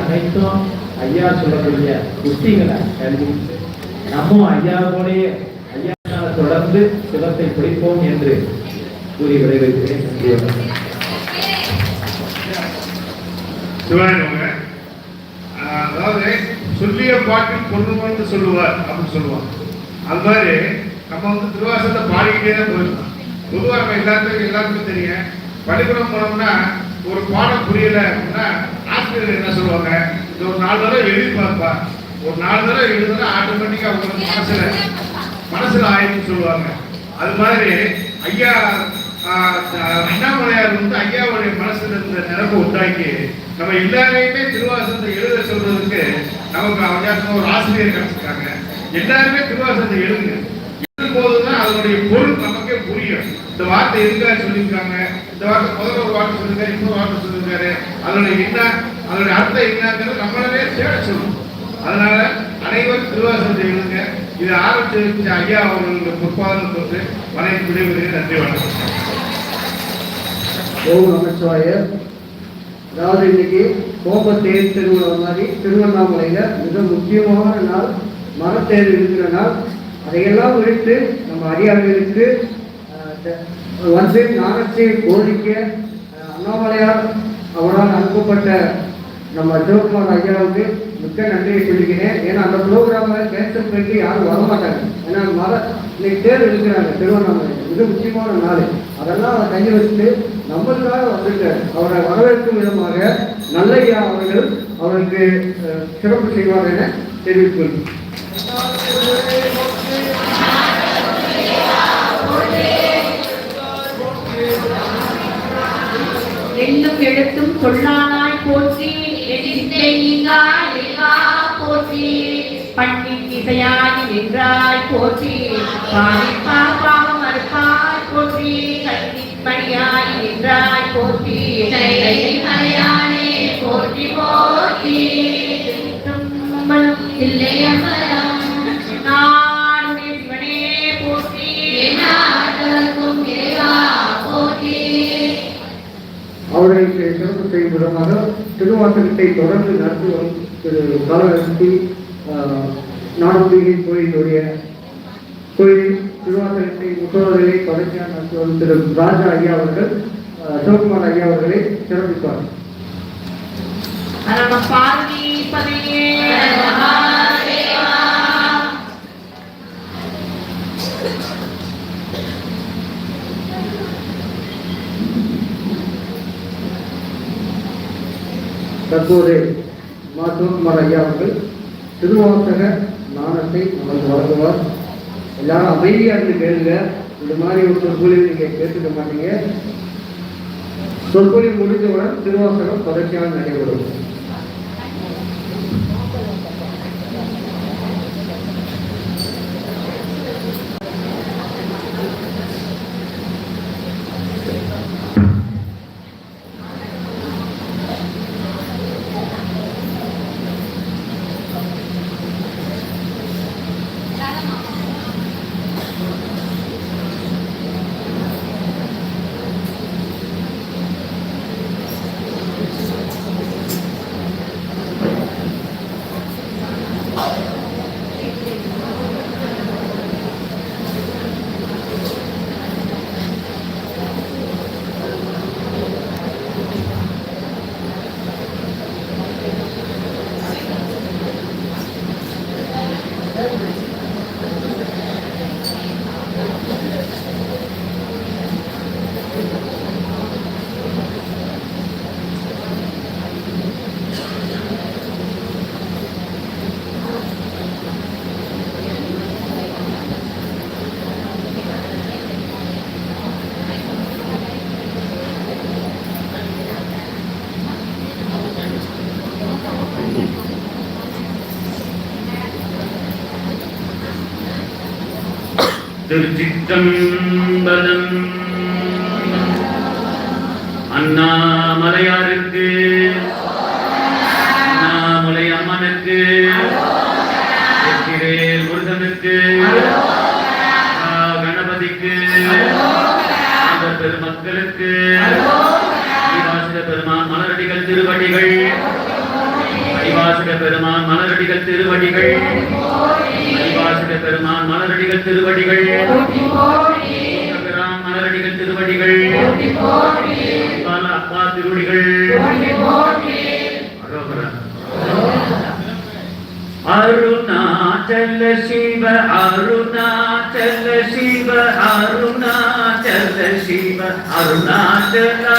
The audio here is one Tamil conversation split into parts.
அனைத்தும் ஐயா சொல்லக்கூடிய புத்திகளை கல்வி. நம்ம ஐயா போலயே ஐயா தொடர்ந்து சிவத்தை பிடிப்போம் என்று கூறி விளைவிக்கிறேன் அதாவது சொல்லிய பாட்டில் பொண்ணுமன்னு சொல்லுவார் அப்படின்னு சொல்லுவார் அது மாதிரி நம்ம வந்து திருவாசத்தை பாடிக்கிட்டே தான் போயிருக்கோம். பொதுவாக நம்ம எல்லாத்துக்கும் எல்லாருக்கும் தெரியும். பள்ளிக்கூடம் போனோம்னா ஒரு பாடம் புரியல அப்படின்னா ஆசிரியர் என்ன சொல்லுவாங்க? இந்த ஒரு நாலு தடவை எழுதி பார்ப்பா. ஒரு நாலு தடவை எழுதுனா ஆட்டோமேட்டிக்காக உங்களுக்கு மனசுல மனசுல ஆயிடுன்னு சொல்லுவாங்க. அது மாதிரி ஐயா அண்ணாமலையார் வந்து ஐயாவுடைய மனசுல இருந்த நினைப்பை உண்டாக்கி நம்ம எல்லாரையுமே திருவாசகத்தை எழுத சொல்றதுக்கு நமக்கு அவகாசம் ஒரு ஆசிரியர் கிடைச்சிருக்காங்க. எல்லாருமே திருவாசகத்தை எழுதுங்க. எழுதும் போதுதான் அதனுடைய பொருள் நமக்கே புரியும். இந்த வார்த்தை எதுக்காக சொல்லியிருக்காங்க? இந்த வார்த்தை முதல்ல ஒரு வார்த்தை சொல்லியிருக்காரு இன்னொரு வார்த்தை சொல்லியிருக்காரு அதனுடைய என்ன அதனுடைய அர்த்தம் என்னங்கிறது நம்மளவே தேட சொல்லும் அதனால அனைவரும் திருவாசகத்தை எழுதுங்க இதை ஆரம்பிச்சு ஐயா அவர்களுடைய பொற்பாதம் தொட்டு வரைந்து விடைபெறுகிறேன். நன்றி வணக்கம். ஓம் நமச்சிவாயர் அதாவது இன்னைக்கு கோபத்தேர் திருவிழா மாதிரி திருவண்ணாமலையில் மிக முக்கியமான நாள் மரத்தேர் இருக்கிற நாள். அதையெல்லாம் விடுத்து நம்ம அடியார்களுக்கு வந்து ஞானத்தை போதிக்க அண்ணாமலையார் அவரால் அனுப்பப்பட்ட நம்ம சிவகுமார் ஐயாவுக்கு மிக்க நன்றியை சொல்லிக்கிறேன். ஏன்னா அந்த ப்ரோக்ராமில் கேன்சல் பண்ணி யாரும் வரமாட்டாங்க. ஏன்னா மத இன்னைக்கு தேர் எடுக்கிறாங்க திருவண்ணாமலை. மிக முக்கியமான நாள். அதெல்லாம் அவர் கையில் வச்சுட்டு நம்மளுக்காக வந்துட்டார் அவரை வரவேற்கும் விதமாக நல்லையா அவர்கள் அவருக்கு சிறப்பு செய்வார் என தெரிவித்துள்ளேன் எழுத்தும் கொள்ளானாய் போற்றி. எண்ணிசை நீங்காய் நீங்கா போற்றி. பண்ணின் இசையாகி நின்றாய் போற்றி. பாதிப்பா பாவம் அறுப்பாய் போற்றி. கண்ணின் மணியாகி நின்றாய் போற்றி. மலையானே போற்றி போற்றி. திருச்சிற்றம்பலம் செய்யும் விதமாக திருவாசகத்தை தொடர்ந்து நடத்தி வரும் திரு காலகஸ்தி நாடம்பிகை கோயிலுடைய கோயிலில் திருவாசகத்தை முற்றோதலை தொடர்ச்சியாக நடத்தி வரும் திரு ராஜா ஐயா அவர்கள் சிவகுமார் ஐயா அவர்களை சிறப்பிப்பார். நம தற்போது மா ஐயா அவர்கள் திருவாசக நாணத்தை நமக்கு வழங்குவார். எல்லாரும் அமைதியாக இருந்து கேளுங்க. இந்த மாதிரி ஒரு சொற்பொழிவு நீங்கள் கேட்டுக்க மாட்டீங்க. சொற்பொழிவு முடிந்தவுடன் திருவாசகம் தொடர்ச்சியாக நடைபெறும். திருச்சிற்றம்பலம். அண்ணாமலையாருக்கு அண்ணாமலை அம்மனுக்கு வெற்றிவேல் முருகனுக்கு கணபதிக்கு அந்த பெருமக்களுக்கு பெருமான் மலரடிகள் திருவடிகள் பெருமான் மலரடிகள் திருவடிகள் மணிவாசக பெருமான் மலரடிகள் திருவடிகள். மலரடிகள் திருவடிகள். அப்பா திருவடிகள். அருணாச்சல சிவ அருணாச்சல சிவ அருணாச்சல சிவ அருணாச்சலா.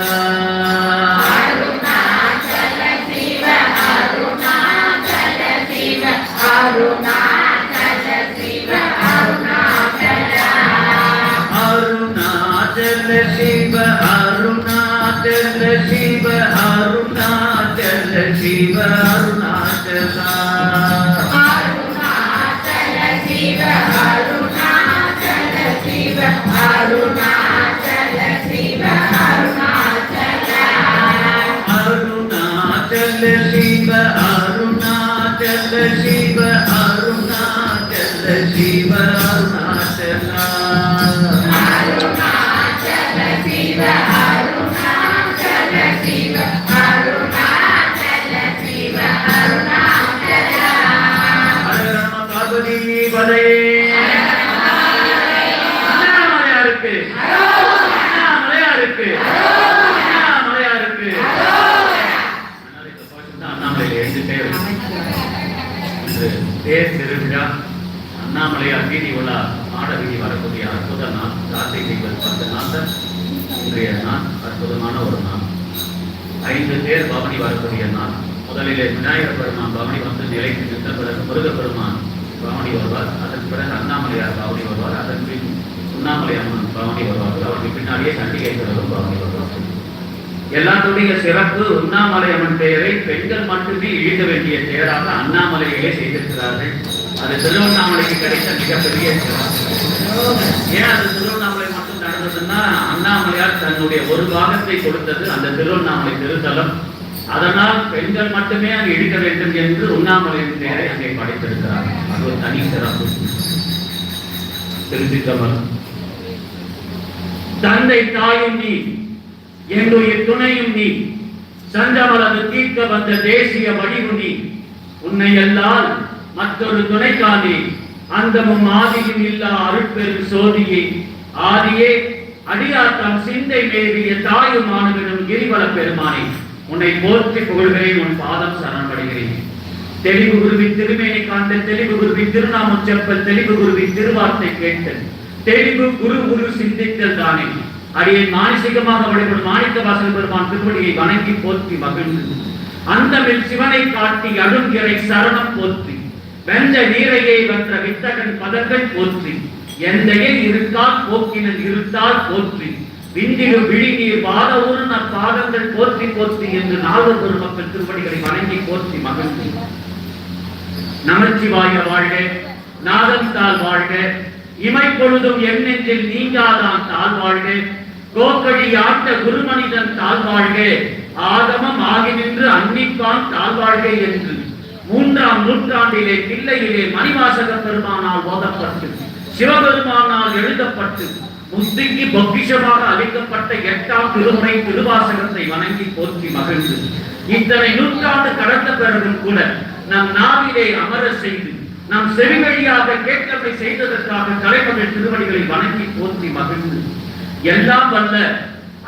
அண்ணாமலையில எழுந்துட்டே இருக்கு. இன்று தேர் திருவிழா அண்ணாமலையார் வீதி உலா மாட வீதி வரக்கூடிய அற்புத நாள் கார்த்திகை தீபம் பத்து நாள் இன்றைய நாள் அற்புதமான ஒரு நாள் ஐந்து பேர் பவனி வரக்கூடிய நாள் முதலிலே விநாயகர் பெருமான் பவனி வந்து நிலைத்து நின்ற பிறகு முருகப்பெருமான் பாவடி வருவார். அதன் பிறகு அண்ணாமலையார் பாவடி வருவார். அதன் பின் உண்ணாமலை அம்மன் பாவடி வருவார்கள் அவருக்கு பின்னாடியே சண்டிகேஸ்வரரும் பாவடி வருவார்கள் எல்லாத்துடைய சிறப்பு. உண்ணாமலை அம்மன் பெயரை பெண்கள் மட்டுமே இழுக்க வேண்டிய பெயராக அண்ணாமலையிலே செய்திருக்கிறார்கள். அது திருவண்ணாமலைக்கு கிடைத்த மிகப்பெரிய ஏன் அது திருவண்ணாமலை மட்டும் நடந்ததுன்னா அண்ணாமலையார் தன்னுடைய ஒரு பாகத்தை கொடுத்தது அந்த திருவண்ணாமலை திருத்தலம். அதனால் பெண்கள் மட்டுமே அங்கு எடுக்க வேண்டும் என்று உண்ணாமலையின் பெயரை அங்கே படைத்திருக்கிறார். அது ஒரு தனி சிறப்பு. திருச்சிக்கமல் தந்தை தாயும் நீ என்னுடைய துணையும் நீ சந்தமலது தீர்க்க வந்த தேசிய வடிவு நீ உன்னை அல்லால் மற்றொரு துணைக்கானே அந்தமும் ஆதியும் இல்லா அருட்பெரும் சோதியை ஆதியே அடியாத்தம் சிந்தை மேவிய தாயும் மாணவனும் கிரிவல பெருமானே. உன்னை போற்றி புகழ்கிறேன் உன் பாதம் சரணப்படுகிறேன் தெளிவு குருவி திருமேனி காண்ட தெளிவு குருவி திருநாமம் செப்பல் தெளிவு குருவி திருவார்த்தை கேட்டல் தெளிவு குரு குரு சிந்தித்தல் தானே. அடியை மானசீகமாக வழிபடும் மாணிக்க வாசல் பெருமான் திருவடியை வணங்கி போற்றி மகிழ்ந்து. அந்தமில் சிவனை காட்டி அழுங்கிறை சரணம் போற்றி. வெந்த நீரையை வென்ற வித்தகன் பதங்கள் போற்றி. எந்தையில் இருக்கால் போக்கினன் இருத்தால் போற்றி. விந்திலும் விழிநீர் வாத ஊர்ன பாதங்கள் போற்றி போற்றி என்று நாலு மக்கள் திருப்படிகளை வணங்கி போற்றி மகிழ்ச்சி. நமச்சிவாய வாழ்க நாதம் தாழ் வாழ்க இமை பொழுதும் என் நெஞ்சில் நீங்காதான் தாழ் வாழ்க கோக்கடி ஆட்ட குருமனிதன் தாழ் வாழ்க ஆகமம் ஆகி நின்று அன்னிப்பான் தாழ் வாழ்க என்று. மூன்றாம் நூற்றாண்டிலே பிள்ளையிலே மணிவாசக பெருமானால் ஓதப்பட்டு சிவபெருமானால் எழுதப்பட்டு முத்திக்கு பொக்கிஷமாக அளிக்கப்பட்ட எட்டாம் திருமுறை திருவாசகத்தை வணங்கி போற்றி மகிழ்ந்து இத்தனை நூற்றாண்டு கடந்த பிறகும் கூட நம் நாவிலே அமர செய்து நம் செவிவழியாக கேட்கவை செய்ததற்காக தலைவர்கள் திருவடிகளை வணங்கி போற்றி மகிழ்ந்து எல்லாம் வல்ல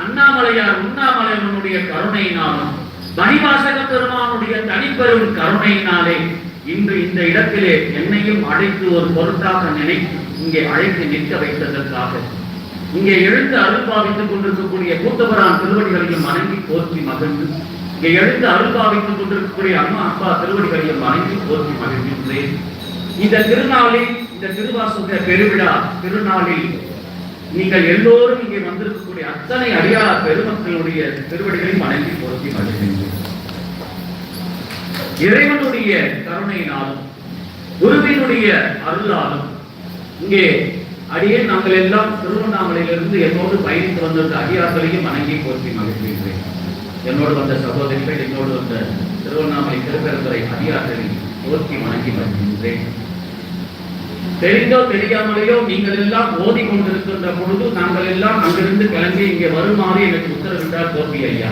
அண்ணாமலையார் உண்ணாமலையனுடைய கருணையினாலும் மணிவாசக பெருமானுடைய தனிப்பெரும் கருணையினாலே இன்று இந்த இடத்திலே என்னையும் அழைத்து ஒரு பொருட்டாக நினைத்து இங்கே அழைத்து நிற்க வைத்ததற்காக இங்கே எழுந்து அருள்பாவித்துக் கொண்டிருக்கக்கூடிய கூத்தபரான் திருவடிகளையும் வணங்கி போற்றி மகிழ்ந்து. இங்கே எழுந்து அருள்பாவித்துக் கொண்டிருக்கக்கூடிய அம்மா அப்பா திருவடிகளையும் வணங்கி போற்றி மகிழ்கின்றேன். இந்த திருநாளில் இந்த திருவாசக பெருவிழா திருநாளில் நீங்கள் எல்லோரும் இங்கே வந்திருக்கக்கூடிய அத்தனை அடியார் பெருமக்களுடைய திருவடிகளையும் வணங்கி போற்றி மகிழ்கின்றேன். இறைவனுடைய கருணையினாலும் குருவினுடைய அருளாலும் இங்கே அடியே நாங்கள் எல்லாம் திருவண்ணாமலையிலிருந்து என்னோடு பயணித்து வந்த அடியார்களையும் வணங்கி போற்றி மகிழ்கின்றேன். என்னோடு வந்த சகோதரிகள் என்னோடு வந்த திருவண்ணாமலை திருப்பெருந்துறை அடியார்களை போற்றி வணங்கி மகிழ்கின்றேன். தெரிந்தோ தெரியாமலேயோ நீங்கள் எல்லாம் ஓதி கொண்டிருக்கின்ற பொழுது நாங்கள் எல்லாம் அங்கிருந்து கிளம்பி இங்கே வருமாறு எனக்கு உத்தரவிட்டார் கோபி ஐயா.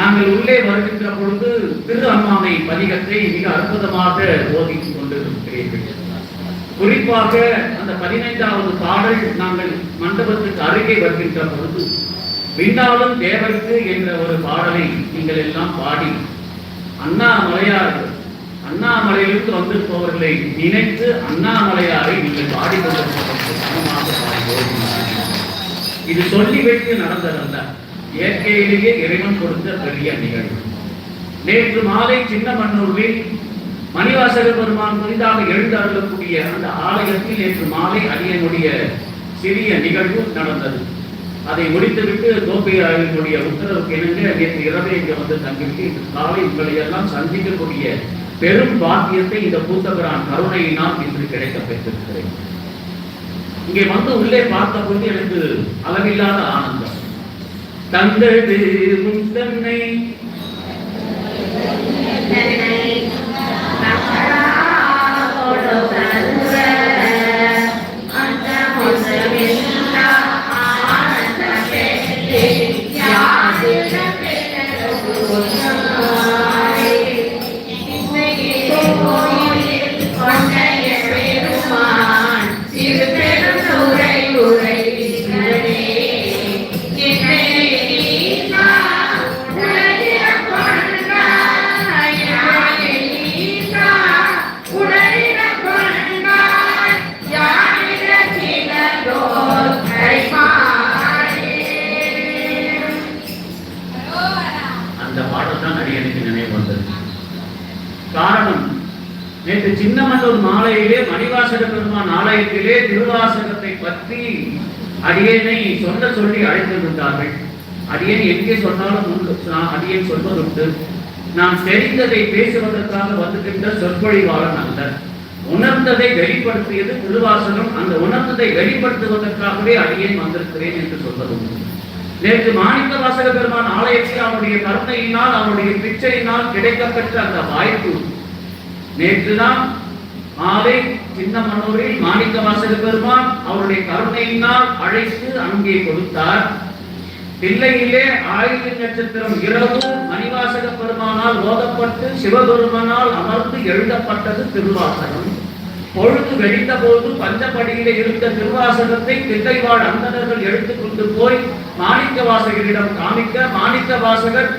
நாங்கள் உள்ளே வருகின்ற பொழுது திரு அம்மாவை பதிகத்தை மிக அற்புதமாக ஓதி கொண்டிருக்கிறீர்கள். குறிப்பாக அந்த பதினைந்தாவது பாடல் நாங்கள் மண்டபத்துக்கு அருகே வருகின்ற பொழுது விண்ணாலும் தேவருக்கு என்ற ஒரு பாடலை நீங்கள் எல்லாம் பாடி அண்ணாமலையார் அண்ணாமலையிலிருந்து வந்திருப்பவர்களை நினைத்து அண்ணாமலையாரை நீங்கள் பாடிக்கொண்டிருப்பதற்கு சமமாக பாடி இது சொல்லி வைத்து நடந்ததல்ல. இயற்கையிலேயே இறைவன் கொடுத்த பெரிய நிகழ்வு. நேற்று மாலை சின்னமன்னூரில் மணிவாசக பெருமான் புதிதாக எழுந்தருளக்கூடிய அந்த ஆலயத்தில் நேற்று மாலை அடியனுடைய சிறிய நிகழ்வு நடந்தது. அதை முடித்துவிட்டு கோபியாரினுடைய உத்தரவுக்கு இணங்க நேற்று இரவே இங்கே வந்து தங்கிவிட்டு இன்று காலை உங்களை எல்லாம் சந்திக்கக்கூடிய பெரும் பாக்கியத்தை இந்த பூத்தபிரான் கருணையினால் இன்று கிடைக்க பெற்றிருக்கிறேன் இங்கே வந்து உள்ளே பார்த்தபோது எனக்கு அளவில்லாத ஆனந்தம். தந்தது உன் பெருமான் ஆலயத்திலே திருவாசகத்தை பற்றி அடியனை சொல்ல சொல்லி அழைத்திருந்தார்கள் அடியன் எங்கே சொன்னாலும் உண்டு. நான் சொல்வதுண்டு. நான் தெரிந்ததை பேசுவதற்காக வந்துகின்ற சொற்பொழிவாளன் அல்ல உணர்ந்ததை வெளிப்படுத்தியது திருவாசகம். அந்த உணர்ந்ததை வெளிப்படுத்துவதற்காகவே அடியேன் வந்திருக்கிறேன் என்று சொல்வதுண்டு. நேற்று மாணிக்க வாசக பெருமான் ஆலயத்தில் அவனுடைய கருணையினால் அவனுடைய பிச்சையினால் கிடைக்கப்பெற்ற அந்த வாய்ப்பு நேற்றுதான் மாலை சின்னமனூரில் மாணிக்க வாசக பெருமான் அவருடைய கருணையினால் அழைத்து அங்கே கொடுத்தார். பிள்ளையிலே ஆயுத நட்சத்திரம் இரவு மணிவாசக பெருமானால் ஓதப்பட்டு சிவபெருமானால் அமர்ந்து எழுதப்பட்டது திருவாசகம். பொழுது வெடித்த போது பஞ்சப்படியிலே இருந்த திருவாசகத்தை தில்லைவாழ் அந்தணர்கள் எடுத்துக்கொண்டு போய் மாணிக்க வாசகரிடம் காமிக்க மாணிக்க வாசகர்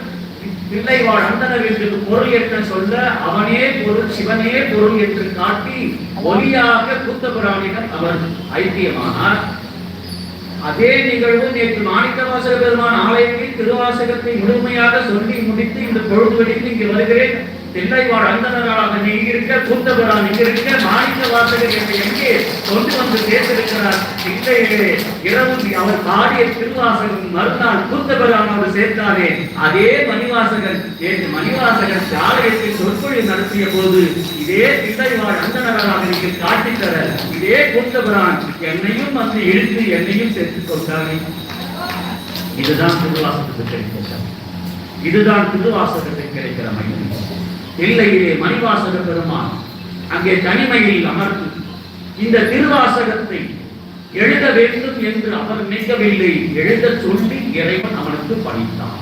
தில்லைவாழ் அந்தனர் என்று பொருள் என்று சொல்ல அவனே பொருள் சிவனே பொருள் என்று காட்டி ஒளியாக கூத்தபுராணிடம் அவர் ஐக்கியமானார். அதே நிகழ்வு நேற்று மாணிக்கவாசக பெருமான் ஆலயத்தில் திருவாசகத்தை முழுமையாக சொல்லி முடித்து இந்த பொழுது வெடித்து இங்கு வருகிறேன். தில்லைவாழ் அந்தனராக நீ இருக்க கூத்தபுரான் இங்க இருக்க மாணிக்க வாசகர் என்று எங்கே கொண்டு வந்து சேர்த்திருக்கிறார்? இல்லையே. இரவு அவர் பாடிய திருவாசகம் மறுநாள் கூத்தபுரானோடு சேர்த்தாரே அதே மணிவாசகன் நேற்று மணிவாசகன் ஆலயத்தில் சொற்பொழி நடத்திய போது இதே தில்லைவாழ் அந்தனராக நீங்கள் காட்டித்தர இதே கூத்தபுரான் என்னையும் வந்து இழுத்து என்னையும் சேர்த்துக் கொண்டாரே இதுதான் திருவாசகத்துக்கு கிடைக்கிற இதுதான் திருவாசகத்துக்கு கிடைக்கிற மகிழ்ச்சி இல்லையிலே மணிவாசக பெருமான் அங்கே தனிமையில் அமர்ந்து இந்த திருவாசகத்தை எழுத வேண்டும் என்று அவர் நினைக்கவில்லை. எழுத சொல்லி இறைவன் அவனுக்கு பணித்தான்.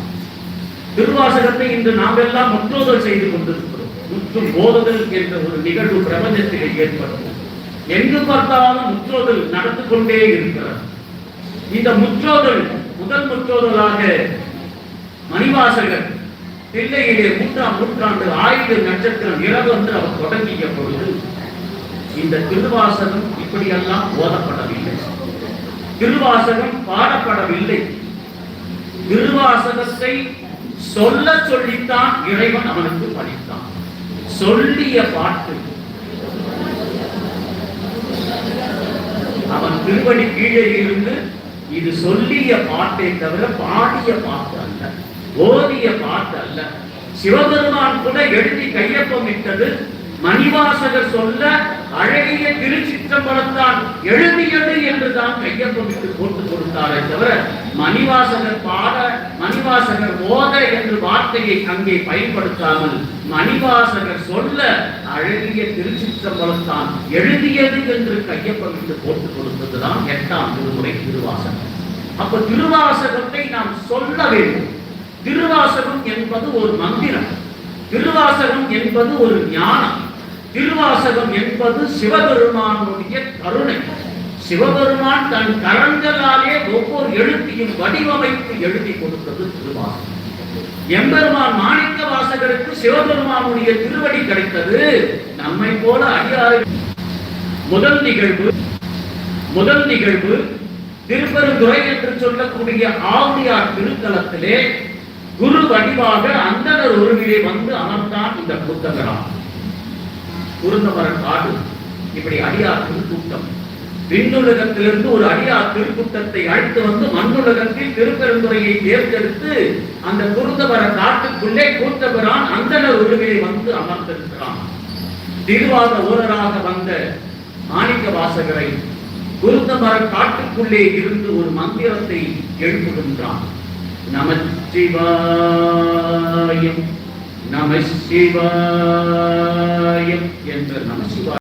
திருவாசகத்தை இன்று நாம் எல்லாம் முற்றோதல் செய்து கொண்டிருக்கிறோம். முற்று போதுதல் என்ற ஒரு நிகழ்வு பிரபஞ்சத்தில் ஏற்படும் எங்கு பார்த்தாலும் முற்றோதல் நடந்து கொண்டே இருக்கிறது இந்த முற்றோதல் முதல் முற்றோதலாக மணிவாசகர் தில்லையிலே மூன்றாம் நூற்றாண்டு ஆயுத நட்சத்திரம் இரவு என்று அவர் தொடங்கிய பொழுது இந்த திருவாசகம் இப்படியெல்லாம் ஓதப்படவில்லை. திருவாசகம் பாடப்படவில்லை. திருவாசகத்தை சொல்ல சொல்லித்தான் இறைவன் அவனுக்கு படித்தான் சொல்லிய பாட்டு. அவன் திருவடி கீழே இருந்து இது சொல்லிய பாட்டை தவிர பாடிய பாட்டு ஓதிய பாட்டு அல்ல. சிவபெருமான் கூட எழுதி கையொப்பமிட்டது. மணிவாசகர் சொல்ல அழகிய திருச்சிற்றம்பலத்தான் எழுதியது என்றுதான் கையொப்பமிட்டு போட்டு கொடுத்தாரே தவிர மணிவாசகர் பாட மணிவாசகர் ஓத என்று வார்த்தையை அங்கே பயன்படுத்தாமல் மணிவாசகர் சொல்ல அழகிய திருச்சிற்றம்பலத்தான் எழுதியது என்று கையொப்பமிட்டு போட்டு கொடுத்ததுதான் எட்டாம் திருமுறை திருவாசகம். அப்ப திருவாசகத்தை நாம் சொல்ல வேண்டும். திருவாசகம் என்பது ஒரு மந்திரம். திருவாசகம் என்பது ஒரு ஞானம். திருவாசகம் என்பது சிவபெருமானுடைய கருணை. சிவபெருமான் தன் கரங்களாலே ஒவ்வொரு எழுத்தையும் வடிவமைத்து எழுதி கொடுத்தது திருவாசகம். எம்பெருமான் மாணிக்க வாசகருக்கு சிவபெருமானுடைய திருவடி கிடைத்தது. நம்மை போல அடியாறு முதல் நிகழ்வு முதல் நிகழ்வு திருப்பெருந்துறை என்று சொல்லக்கூடிய ஆவுடையார் திருத்தலத்திலே குரு வடிவாக அந்தனர் உருவிலே வந்து அமர்ந்தான் இந்த புத்தகராம். குருந்தவர காடு இப்படி அடியார் திருக்கூட்டம். விண்ணுலகத்திலிருந்து ஒரு அடியார் திருக்கூட்டத்தை அழைத்து வந்து மண்ணுலகத்தில் திருப்பெருந்துறையை தேர்ந்தெடுத்து அந்த குருந்தவர காட்டுக்குள்ளே கூத்தபிரான் அந்தனர் உருவிலே வந்து அமர்ந்திருக்கிறான். திருவாத ஊரராக வந்த மாணிக்க வாசகரை குருந்தமர காட்டுக்குள்ளே இருந்து ஒரு மந்திரத்தை எழுப்புகின்றான். நமச்சிவாயம் நமசிவாயம் என்ற நமசிவாய